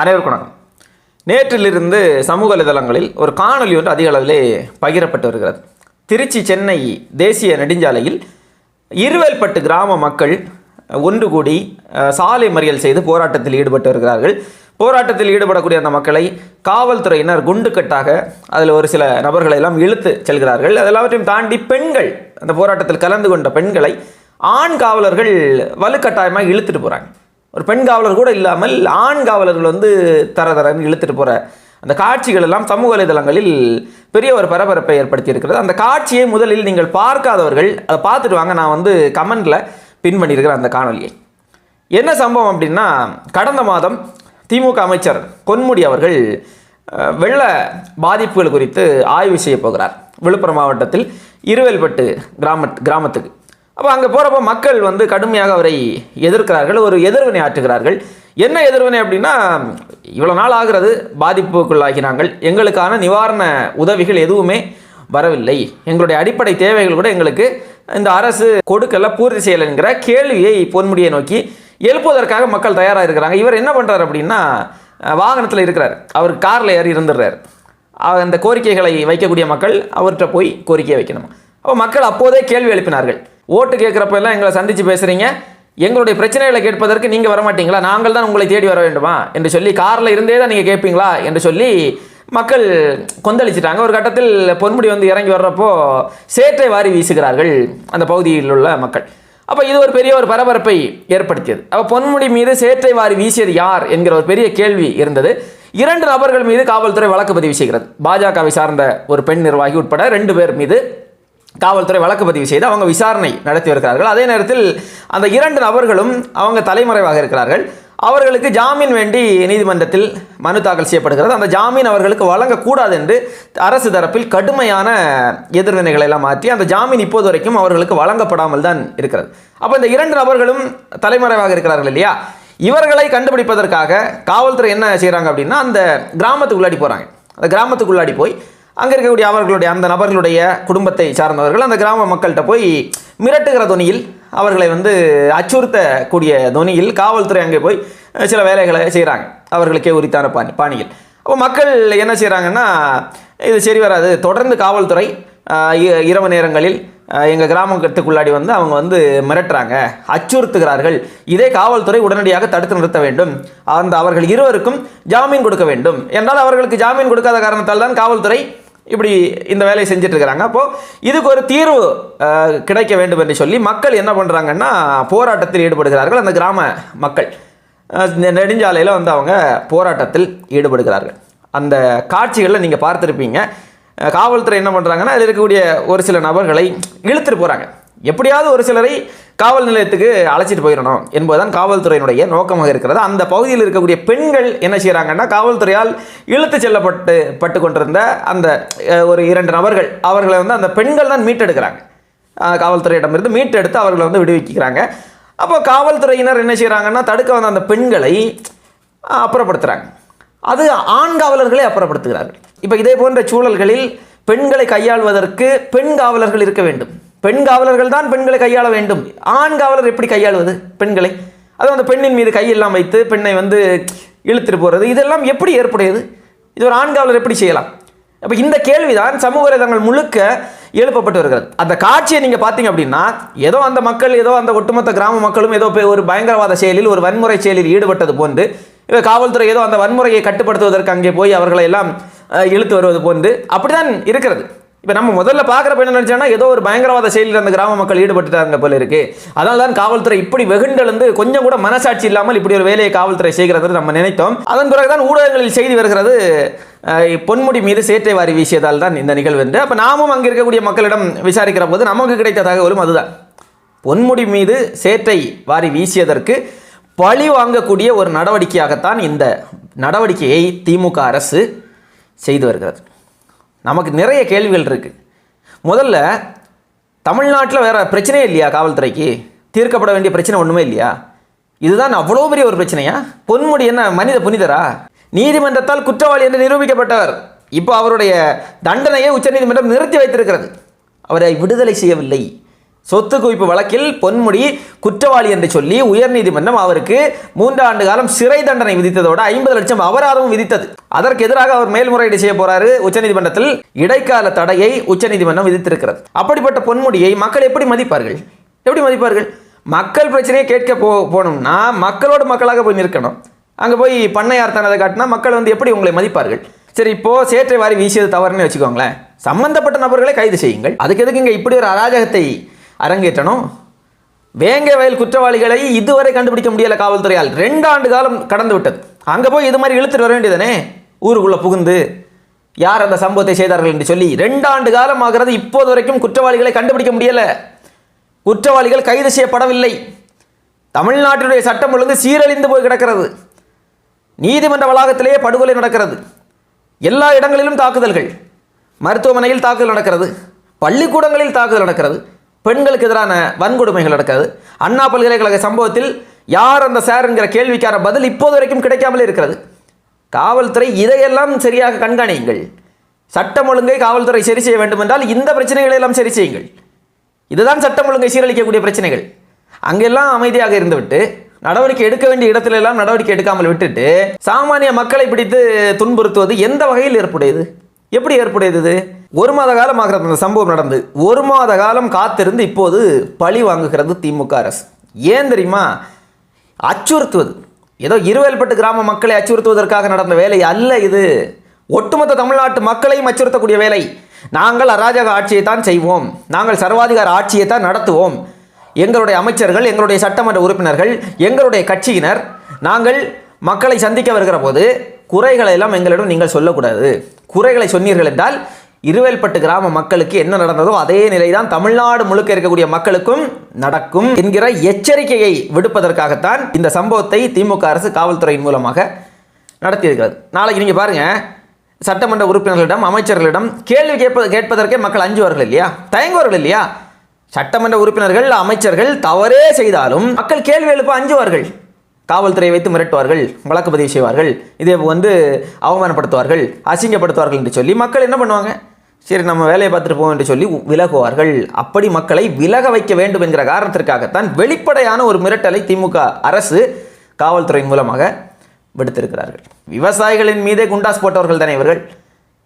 அனைவருக்கும் வணக்கம். நேற்றிலிருந்து சமூக வலைதளங்களில் ஒரு காணொலி ஒன்று அதிக அளவிலே பகிரப்பட்டு வருகிறது. திருச்சி சென்னை தேசிய நெடுஞ்சாலையில் இருவேல்பட்டு கிராம மக்கள் ஒன்று கூடி சாலை மறியல் செய்து போராட்டத்தில் ஈடுபட்டு வருகிறார்கள். போராட்டத்தில் ஈடுபடக்கூடிய அந்த மக்களை காவல்துறையினர் குண்டுக்கட்டாக அதில் ஒரு சில நபர்களை எல்லாம் இழுத்து செல்கிறார்கள். அதெல்லாவற்றையும் தாண்டி பெண்கள் அந்த போராட்டத்தில் கலந்து கொண்ட பெண்களை ஆண் காவலர்கள் வலுக்கட்டாயமாக இழுத்துட்டு போகிறாங்க ஒரு பெண் காவலர் கூட இல்லாமல் ஆண் காவலர்கள் வந்து தர தரன்னு இழுத்துட்டு போகிற அந்த காட்சிகள் எல்லாம் சமூக வலைதளங்களில் பெரிய ஒரு பரபரப்பை ஏற்படுத்தி இருக்கிறது அந்த காட்சியை முதலில் நீங்கள் பார்க்காதவர்கள் அதை பார்த்துட்டு வாங்க நான் வந்து கமெண்டில் பின் பண்ணியிருக்கிறேன் அந்த காணொலியை. என்ன சம்பவம் அப்படின்னா கடந்த மாதம் திமுக அமைச்சர் பொன்முடி அவர்கள் வெள்ள பாதிப்புகள் குறித்து ஆய்வு செய்ய போகிறார். விழுப்புரம் மாவட்டத்தில் இருவேல்பட்டு கிராம கிராமத்துக்கு. அப்போ அங்கே போகிறப்ப மக்கள் வந்து கடுமையாக அவரை எதிர்க்கிறார்கள் ஒரு எதிர்வினை ஆற்றுகிறார்கள். என்ன எதிர்வினை அப்படின்னா இவ்வளோ நாள் ஆகிறது பாதிப்புக்குள்ளாகினாங்கள். எங்களுக்கான நிவாரண உதவிகள் எதுவுமே வரவில்லை. எங்களுடைய அடிப்படை தேவைகள் கூட எங்களுக்கு இந்த அரசு கொடுக்கல பூர்த்தி செய்யலை என்கிற கேள்வியை பொன்முடியை நோக்கி எழுப்புவதற்காக மக்கள் தயாராக இருக்கிறாங்க. இவர் என்ன பண்ணுறாரு அப்படின்னா வாகனத்தில் இருக்கிறார். அவர் காரில் ஏறி இருந்துடுறார். அவர் அந்த கோரிக்கைகளை வைக்கக்கூடிய மக்கள் அவர்கிட்ட போய் கோரிக்கையை வைக்கணும். அப்போ மக்கள் அப்போதே கேள்வி எழுப்பினார்கள். ஓட்டு கேட்குறப்ப எல்லாம் எங்களை சந்தித்து பேசுகிறீங்க எங்களுடைய பிரச்சனைகளை கேட்பதற்கு நீங்கள் வரமாட்டீங்களா? நாங்கள் தான் உங்களை தேடி வர வேண்டுமா? என்று சொல்லி காரில் இருந்தே தான் நீங்கள் கேட்பீங்களா? என்று சொல்லி மக்கள் கொந்தளிச்சிட்டாங்க. ஒரு கட்டத்தில் பொன்முடி வந்து இறங்கி வர்றப்போ சேற்றை வாரி வீசுகிறார்கள் அந்த பகுதியில் உள்ள மக்கள். அப்போ இது ஒரு பெரிய ஒரு பரபரப்பை ஏற்படுத்தியது. அப்போ பொன்முடி மீது சேற்றை வாரி வீசியது யார் என்கிற ஒரு பெரிய கேள்வி இருந்தது. இரண்டு நபர்கள் மீது காவல்துறை வழக்கு பதிவு செய்கிறது. பாஜகவை சார்ந்த ஒரு பெண் நிர்வாகி உட்பட ரெண்டு பேர் மீது காவல்துறை வழக்கு பதிவு செய்து அவங்க விசாரணை நடத்தி வருகிறார்கள். அதே நேரத்தில் அந்த இரண்டு நபர்களும் அவங்க தலைமறைவாக இருக்கிறார்கள். அவர்களுக்கு ஜாமீன் வேண்டி நீதிமன்றத்தில் மனு தாக்கல் செய்யப்படுகிறது. அந்த ஜாமீன் அவர்களுக்கு வழங்கக்கூடாது என்று அரசு தரப்பில் கடுமையான எதிர்வினைகளை எல்லாம் மாற்றி அந்த ஜாமீன் இப்போது வரைக்கும் அவர்களுக்கு வழங்கப்படாமல் தான் இருக்கிறது. அப்போ இந்த இரண்டு நபர்களும் தலைமறைவாக இருக்கிறார்கள் இல்லையா? இவர்களை கண்டுபிடிப்பதற்காக காவல்துறை என்ன செய்கிறாங்க அப்படின்னா அந்த கிராமத்துக்குள்ளாடி போகிறாங்க அந்த கிராமத்துக்குள்ளாடி போய் அங்கே இருக்கக்கூடிய அவர்களுடைய அந்த நபர்களுடைய குடும்பத்தை சார்ந்தவர்கள் அந்த கிராம மக்கள்கிட்ட போய் மிரட்டுகிற துணியில் அவர்களை வந்து அச்சுறுத்தக்கூடிய துணியில் காவல்துறை அங்கே போய் சில வேலைகளை செய்கிறாங்க அவர்களுக்கே உரித்தான பாணி பாணியில். அப்போ மக்கள் என்ன செய்கிறாங்கன்னா இது சரி வராது. தொடர்ந்து காவல்துறை இ- இரவு நேரங்களில் எங்கள் கிராமத்துக்குள்ளாடி வந்து அவங்க வந்து மிரட்டுறாங்க அச்சுறுத்துகிறார்கள். இதே காவல்துறை உடனடியாக தடுத்து நிறுத்த வேண்டும். அந்த அவர்கள் இருவருக்கும் ஜாமீன் கொடுக்க வேண்டும். என்றால் அவர்களுக்கு ஜாமீன் கொடுக்காத காரணத்தால் தான் காவல்துறை இப்படி இந்த வேலையை செஞ்சுட்டு இருக்கிறாங்க அப்போது இதுக்கு ஒரு தீர்வு கிடைக்க வேண்டும் என்று சொல்லி மக்கள் என்ன பண்ணுறாங்கன்னா போராட்டத்தில் ஈடுபடுகிறார்கள். அந்த கிராம மக்கள் இந்த நெடுஞ்சாலையில் வந்து அவங்க போராட்டத்தில் ஈடுபடுகிறார்கள். அந்த காட்சிகளில் நீங்கள் பார்த்துருப்பீங்க. காவல்துறை என்ன பண்ணுறாங்கன்னா அதில் இருக்கக்கூடிய ஒரு சில நபர்களை இழுத்துட்டு போகிறாங்க எப்படியாவது ஒரு சிலரை காவல் நிலையத்துக்கு அழைச்சிட்டு போயிடணும் என்பதுதான் காவல்துறையினுடைய நோக்கமாக இருக்கிறது. அந்த பகுதியில் இருக்கக்கூடிய பெண்கள் என்ன செய்கிறாங்கன்னா காவல்துறையால் இழுத்து செல்லப்பட்டு பட்டு கொண்டிருந்த அந்த ஒரு இரண்டு நபர்கள் அவர்களை வந்து அந்த பெண்கள் தான் மீட்டெடுக்கிறாங்க. காவல்துறையிடமிருந்து மீட்டெடுத்து அவர்களை வந்து விடுவிக்கிறாங்க. அப்போ காவல்துறையினர் என்ன செய்கிறாங்கன்னா தடுக்க வந்த அந்த பெண்களை அப்புறப்படுத்துகிறாங்க அது ஆண் காவலர்களை அப்புறப்படுத்துகிறார்கள். இப்போ இதே போன்ற சூழல்களில் பெண்களை கையாள்வதற்கு பெண் காவலர்கள் இருக்க வேண்டும். பெண் காவலர்கள் தான் பெண்களை கையாள வேண்டும். ஆண் காவலர் எப்படி கையாளுவது? பெண்களை. அதுவும் அந்த பெண்ணின் மீது கையெல்லாம் வைத்து பெண்ணை வந்து இழுத்துட்டு போகிறது இதெல்லாம் எப்படி ஏற்புடையது? இது ஒரு ஆண் காவலர் எப்படி செய்யலாம்? அப்போ இந்த கேள்விதான் சமூக வலைதளங்கள் முழுக்க எழுப்பப்பட்டு வருகிறது. அந்த காட்சியை நீங்கள் பார்த்தீங்க அப்படின்னா ஏதோ அந்த மக்கள் ஏதோ அந்த ஒட்டுமொத்த கிராம மக்களும் ஏதோ ஒரு பயங்கரவாத செயலில் ஒரு வன்முறை செயலில் ஈடுபட்டது போன்று காவல்துறை ஏதோ அந்த வன்முறையை கட்டுப்படுத்துவதற்கு அங்கே போய் அவர்களை எல்லாம் இழுத்து வருவது போன்று அப்படிதான் இருக்கிறது. இப்போ நம்ம முதல்ல பார்க்குறப்ப என்ன நினச்சோன்னா ஏதோ ஒரு பயங்கரவாத செயலில் அந்த கிராம மக்கள் ஈடுபட்டுட்டாங்க போல இருக்கு. அதனால தான் காவல்துறை இப்படி வெகுண்டெழுந்து கொஞ்சம் கூட மனசாட்சி இல்லாமல் இப்படி ஒரு வேலையை காவல்துறை செய்கிறது நம்ம நினைத்தோம். அதன் பிறகுதான் ஊடகங்களில் செய்தி வருகிறது பொன்முடி மீது சேற்றை வாரி வீசியதால் தான் இந்த நிகழ்வு என்று அப்போ நாமும் அங்கே இருக்கக்கூடிய மக்களிடம் விசாரிக்கிற போது நமக்கு கிடைத்த தகவலும் அதுதான். பொன்முடி மீது சேற்றை வாரி வீசியதற்கு பழி வாங்கக்கூடிய ஒரு நடவடிக்கையாகத்தான் இந்த நடவடிக்கையை திமுக அரசு செய்து வருகிறது. நமக்கு நிறைய கேள்விகள் இருக்குது முதல்ல தமிழ்நாட்டில் வேறு பிரச்சனையே இல்லையா காவல்துறைக்கு? தீர்க்கப்பட வேண்டிய பிரச்சனை ஒன்றுமே இல்லையா? இதுதான் அவ்வளோ பெரிய ஒரு பிரச்சனையா? பொன்முடி என்ன மனித புனிதரா? நீதிமன்றத்தால் குற்றவாளி என்று நிரூபிக்கப்பட்டவர். இப்போ அவருடைய தண்டனையை உச்சநீதிமன்றம் நிறுத்தி வைத்திருக்கிறது. அவரை விடுதலை செய்யவில்லை. சொத்து குவிப்பு வழக்கில் பொன்முடி குற்றவாளி என்று சொல்லி உயர்நீதிமன்றம் அவருக்கு மூன்றாண்டு காலம் சிறை தண்டனை விதித்ததோடு ஐம்பது லட்சம் அபராதமும் விதித்தது. அதற்கு எதிராக அவர் மேல்முறையீடு செய்ய போறாரு உச்சநீதிமன்றத்தில் இடைக்கால தடையை உச்சநீதிமன்றம் விதித்திருக்கிறது. அப்படிப்பட்ட பொன்முடியை மக்கள் எப்படி மதிப்பார்கள்? எப்படி மதிப்பார்கள்? மக்கள் பிரச்சனையை கேட்க போ போகணும்னா மக்களோடு மக்களாக போய் நிற்கணும். அங்கே போய் பண்ணையார் தனதை காட்டினா மக்கள் வந்து எப்படி உங்களை மதிப்பார்கள்? சரி இப்போ சேற்றை வாரி வீசியது தவறுன்னு வச்சுக்கோங்களேன். சம்பந்தப்பட்ட நபர்களை கைது செய்யுங்கள். அதுக்கு எதுக்கு இங்கே இப்படி ஒரு அராஜகத்தை அரங்கேற்றணும். வேங்க வயல் குற்றவாளிகளை இதுவரை கண்டுபிடிக்க முடியல காவல்துறையால். ரெண்டு ஆண்டு காலம் கடந்து விட்டது. அங்கே போய் இது மாதிரி இழுத்துட்டு வர வேண்டியதானே ஊருக்குள்ளே புகுந்து யார் அந்த சம்பவத்தை செய்தார்கள் என்று சொல்லி ரெண்டு ஆண்டு காலம் ஆகிறது இப்போது வரைக்கும் குற்றவாளிகளை கண்டுபிடிக்க முடியலை. குற்றவாளிகள் கைது செய்யப்படவில்லை. தமிழ்நாட்டினுடைய சட்டம் ஒழுங்கு சீரழிந்து போய் கிடக்கிறது. நீதிமன்ற வளாகத்திலேயே படுகொலை நடக்கிறது. எல்லா இடங்களிலும் தாக்குதல்கள். மருத்துவமனையில் தாக்குதல் நடக்கிறது. பள்ளிக்கூடங்களில் தாக்குதல் நடக்கிறது. பெண்களுக்கு எதிரான வன்கொடுமைகள் நடக்காது. அண்ணா பல்கலைக்கழக சம்பவத்தில் யார் அந்த சார் என்கிற கேள்விக்கான பதில் இப்போது வரைக்கும் கிடைக்காமலே இருக்கிறது. காவல்துறை இதையெல்லாம் சரியாக கண்காணியுங்கள். சட்டம் ஒழுங்கை காவல்துறை சரி செய்ய வேண்டும் என்றால் இந்த பிரச்சனைகளை எல்லாம் சரி செய்யுங்கள். இதுதான் சட்டம் ஒழுங்கை சீரழிக்கக்கூடிய பிரச்சனைகள். அங்கெல்லாம் அமைதியாக இருந்துவிட்டு நடவடிக்கை எடுக்க வேண்டிய இடத்துல எல்லாம் நடவடிக்கை எடுக்காமல் விட்டுட்டு சாமானிய மக்களை பிடித்து துன்புறுத்துவது எந்த வகையில் ஏற்புடையது? எப்படி ஏற்புடையது இது? ஒரு மாத காலம் ஆகிறது அந்த சம்பவம் நடந்து. ஒரு மாத காலம் காத்திருந்து இப்போது பழி வாங்குகிறது திமுக அரசு. ஏன் தெரியுமா? அச்சுறுத்துவது. ஏதோ இருவேல்பட்டு கிராம மக்களை அச்சுறுத்துவதற்காக நடந்த வேலை அல்ல இது. ஒட்டுமொத்த தமிழ்நாட்டு மக்களையும் அச்சுறுத்தக்கூடிய வேலை. நாங்கள் அராஜக ஆட்சியை தான் செய்வோம். நாங்கள் சர்வாதிகார ஆட்சியை தான் நடத்துவோம். எங்களுடைய அமைச்சர்கள் எங்களுடைய சட்டமன்ற உறுப்பினர்கள் எங்களுடைய கட்சியினர் நாங்கள் மக்களை சந்திக்க வருகிற போது குறைகளை எல்லாம் எங்களிடம் நீங்கள் சொல்லக்கூடாது. குறைகளை சொன்னீர்கள் என்றால் இருவேல்பட்டு கிராம மக்களுக்கு என்ன நடந்ததோ அதே நிலைதான் தமிழ்நாடு முழுக்க இருக்கக்கூடிய மக்களுக்கும் நடக்கும் என்கிற எச்சரிக்கையை விடுப்பதற்காகத்தான் இந்த சம்பவத்தை திமுக அரசு காவல்துறையின் மூலமாக நடத்தியிருக்கிறது. நாளைக்கு நீங்கள் பாருங்க சட்டமன்ற உறுப்பினர்களிடம் அமைச்சர்களிடம் கேள்வி கேட்ப கேட்பதற்கே மக்கள் அஞ்சுவார்கள் இல்லையா? தயங்குவார்கள் இல்லையா? சட்டமன்ற உறுப்பினர்கள் அமைச்சர்கள் தவறே செய்தாலும் மக்கள் கேள்வி எழுப்ப அஞ்சுவார்கள். காவல்துறையை வைத்து மிரட்டுவார்கள் வழக்கு பதிவு செய்வார்கள் இதே வந்து அவமானப்படுத்துவார்கள் அசிங்கப்படுத்துவார்கள் என்று சொல்லி மக்கள் என்ன பண்ணுவாங்க? சரி நம்ம வேலையை பார்த்துட்டு போவோம் என்று சொல்லி விலகுவார்கள். அப்படி மக்களை விலக வைக்க வேண்டும் என்கிற காரணத்திற்காகத்தான் வெளிப்படையான ஒரு மிரட்டலை திமுக அரசு காவல்துறையின் மூலமாக விடுத்திருக்கிறார்கள். விவசாயிகளின் மீதே குண்டாஸ் போட்டவர்கள் தானே இவர்கள்?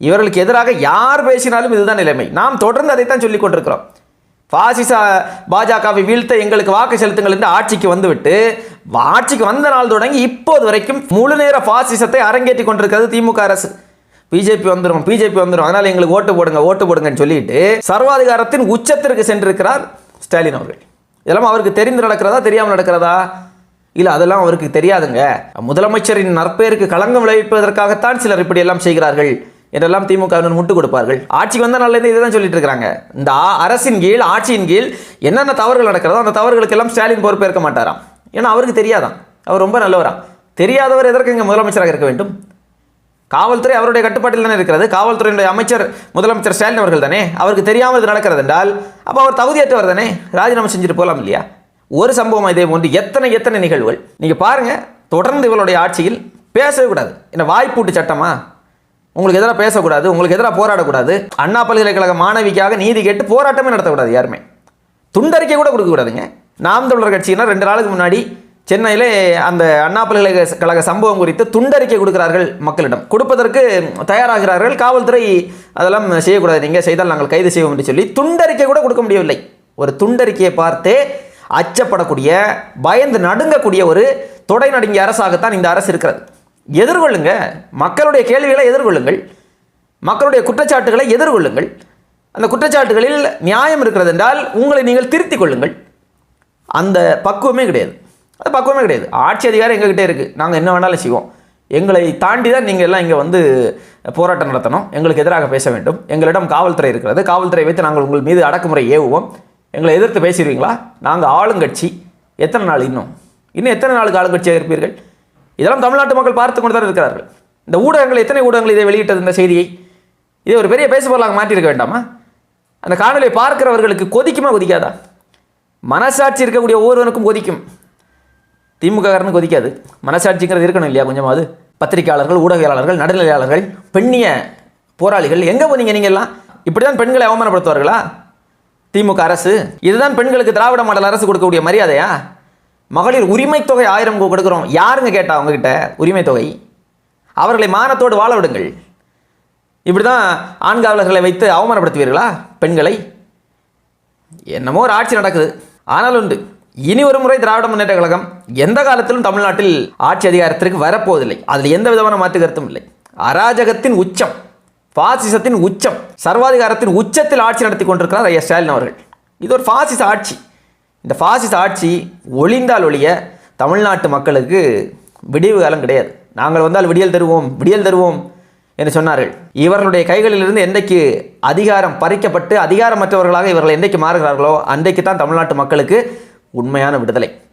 இவர்களுக்கு எதிராக யார் பேசினாலும் இதுதான் நிலைமை. நாம் தொடர்ந்து அதைத்தான் சொல்லிக் கொண்டிருக்கிறோம். பாசிச பாஜகவை வீழ்த்த எங்களுக்கு வாக்கு செலுத்துங்கள் என்று ஆட்சிக்கு வந்துவிட்டு ஆட்சிக்கு வந்த நாள் தொடங்கி இப்போது வரைக்கும் முழு நேர பாசிசத்தை அரங்கேற்றி கொண்டிருக்கிறது திமுக அரசு. பிஜேபி வந்துடும் பிஜேபி வந்துடும் அதனால் எங்களுக்கு ஓட்டு போடுங்க ஓட்டு போடுங்கன்னு சொல்லிட்டு சர்வாதிகாரத்தின் உச்சத்திற்கு சென்றிருக்கிறார் ஸ்டாலின் அவர்கள். இதெல்லாம் அவருக்கு தெரிந்து நடக்கிறதா தெரியாமல் நடக்கிறதா? இல்லை அதெல்லாம் அவருக்கு தெரியாதுங்க. முதலமைச்சரின் நற்பெயருக்கு களங்கம் விளைவிப்பதற்காகத்தான் சிலர் இப்படி எல்லாம் செய்கிறார்கள் என்றெல்லாம் திமுக முட்டு கொடுப்பார்கள். ஆட்சிக்கு வந்தால் நல்லது இதை தான் சொல்லிட்டு இருக்கிறாங்க இந்த அரசின் கீழ் ஆட்சியின் கீழ் என்னென்ன தவறுகள் நடக்கிறதோ அந்த தவறுகளுக்கெல்லாம் ஸ்டாலின் பொறுப்பேற்க மாட்டாராம். ஏன்னா அவருக்கு தெரியாதான் அவர் ரொம்ப நல்லவராம். தெரியாதவர் எதற்கு இங்கே முதலமைச்சராக இருக்க வேண்டும்? காவல்துறை அவருடைய கட்டுப்பாட்டில் தானே இருக்கிறது? காவல்துறையினுடைய அமைச்சர் முதலமைச்சர் ஸ்டாலின் அவர்கள் தானே? அவருக்கு தெரியாமல் இது நடக்கிறது என்றால் அப்போ அவர் தகுதியற்றவர் தானே? ராஜினாமா செஞ்சுட்டு போகலாம் இல்லையா? ஒரு சம்பவம் இதே போன்று எத்தனை எத்தனை நிகழ்வுகள்? நீங்கள் பாருங்க தொடர்ந்து இவளுடைய ஆட்சியில் பேசவே கூடாது. என்ன வாய்ப்பூட்டு சட்டமா? உங்களுக்கு எதிராக பேசக்கூடாது உங்களுக்கு எதிராக போராடக்கூடாது. அண்ணா பல்கலைக்கழக மாணவிக்காக நீதி கேட்டு போராட்டமே நடத்தக்கூடாது யாருமே. துண்டறிக்கை கூட கொடுக்கக்கூடாதுங்க. நாம் தமிழர் கட்சினா ரெண்டு நாளுக்கு முன்னாடி சென்னையிலே அந்த அண்ணா பல்கலைக்கழக சம்பவம் குறித்து துண்டறிக்கை கொடுக்கிறார்கள் மக்களிடம். கொடுப்பதற்கு தயாராகிறார்கள். காவல்துறை அதெல்லாம் செய்யக்கூடாது. நீங்கள் செய்தால் நாங்கள் கைது செய்வோம் என்று சொல்லி துண்டறிக்கை கூட கொடுக்க முடியவில்லை. ஒரு துண்டறிக்கையை பார்த்தே அச்சப்படக்கூடிய பயந்து நடுங்கக்கூடிய ஒரு தொடை நடுங்கிய அரசாகத்தான் இந்த அரசு இருக்கிறது. எதிர்கொள்ளுங்க. மக்களுடைய கேள்விகளை எதிர்கொள்ளுங்கள். மக்களுடைய குற்றச்சாட்டுகளை எதிர்கொள்ளுங்கள். அந்த குற்றச்சாட்டுகளில் நியாயம் இருக்கிறது என்றால் உங்களை நீங்கள் திருத்திக் கொள்ளுங்கள். அந்த பக்குவமே கிடையாது. அது பக்குவமே கிடையாது. ஆட்சி அதிகாரம் எங்ககிட்டே இருக்குது நாங்கள் என்ன வேணாலும் செய்வோம். எங்களை தாண்டி தான் நீங்கள் எல்லாம் இங்கே வந்து போராட்டம் நடத்தணும். எங்களுக்கு எதிராக பேச வேண்டும். எங்களிடம் காவல்துறை இருக்கிறது. காவல்துறை வைத்து நாங்கள் உங்கள் மீது அடக்குமுறை ஏவுவோம். எங்களை எதிர்த்து பேசிடுவீங்களா? நாங்கள் ஆளுங்கட்சி. எத்தனை நாள் இன்னும்? இன்னும் எத்தனை நாளுக்கு ஆளுங்கட்சியாக இருப்பீர்கள்? இதெல்லாம் தமிழ்நாட்டு மக்கள் பார்த்து கொண்டு தான் இருக்கிறார்கள். இந்த ஊடகங்கள் எத்தனை ஊடகங்கள் இதை வெளியிட்டது இந்த செய்தியை? இதை ஒரு பெரிய பேசுபொருளாக மாற்றியிருக்க வேண்டாமா? அந்த காணொலியை பார்க்கிறவர்களுக்கு கொதிக்குமா? கொதிக்காதா? மனசாட்சி இருக்கக்கூடிய ஒவ்வொருவனுக்கும் கொதிக்கும். திமுககாரனுக்கு கொதிக்காது. மனசாட்சிங்கிறது இருக்கணும் இல்லையா கொஞ்சமாவது பத்திரிகையாளர்கள் ஊடகவியலாளர்கள் நடுநிலையாளர்கள் பெண்ணிய போராளிகள் எங்கே போனீங்க நீங்கள் எல்லாம் இப்படி தான் பெண்களை அவமானப்படுத்துவார்களா? திமுக அரசு இதுதான் பெண்களுக்கு திராவிட மாடல் அரசு கொடுக்கக்கூடிய மரியாதையா? மகளிர் உரிமை தொகை ஆயிரம் கொடுக்குறோம். யாருங்க கேட்டா அவங்கக்கிட்ட உரிமை தொகை? அவர்களை மானத்தோடு வாழ விடுங்கள். இப்படி தான் ஆண்காவலர்களை வைத்து அவமானப்படுத்துவீர்களா பெண்களை? என்னமோ ஒரு ஆட்சி நடக்குது. ஆனால் உண்டு. இனி ஒரு முறை திராவிட முன்னேற்ற கழகம் எந்த காலத்திலும் தமிழ்நாட்டில் ஆட்சி அதிகாரத்திற்கு வரப்போவதில்லை. அதில் எந்த விதமான மாற்று கருத்தும் இல்லை. அராஜகத்தின் உச்சம் பாசிசத்தின் உச்சம் சர்வாதிகாரத்தின் உச்சத்தில் ஆட்சி நடத்தி கொண்டிருக்கிறார் ஐயா ஸ்டாலின் அவர்கள். இது ஒரு பாசிச ஆட்சி. இந்த பாசிச ஆட்சி ஒளிந்தால் ஒழிய தமிழ்நாட்டு மக்களுக்கு விடிவு காலம் கிடையாது. நாங்கள் வந்தால் விடியல் தருவோம் விடியல் தருவோம் என்று சொன்னார்கள். இவர்களுடைய கைகளிலிருந்து என்றைக்கு அதிகாரம் பறிக்கப்பட்டு அதிகாரமற்றவர்களாக இவர்கள் என்றைக்கு மாறுகிறார்களோ அன்றைக்கு தான் தமிழ்நாட்டு மக்களுக்கு உண்மையான விடுதலை.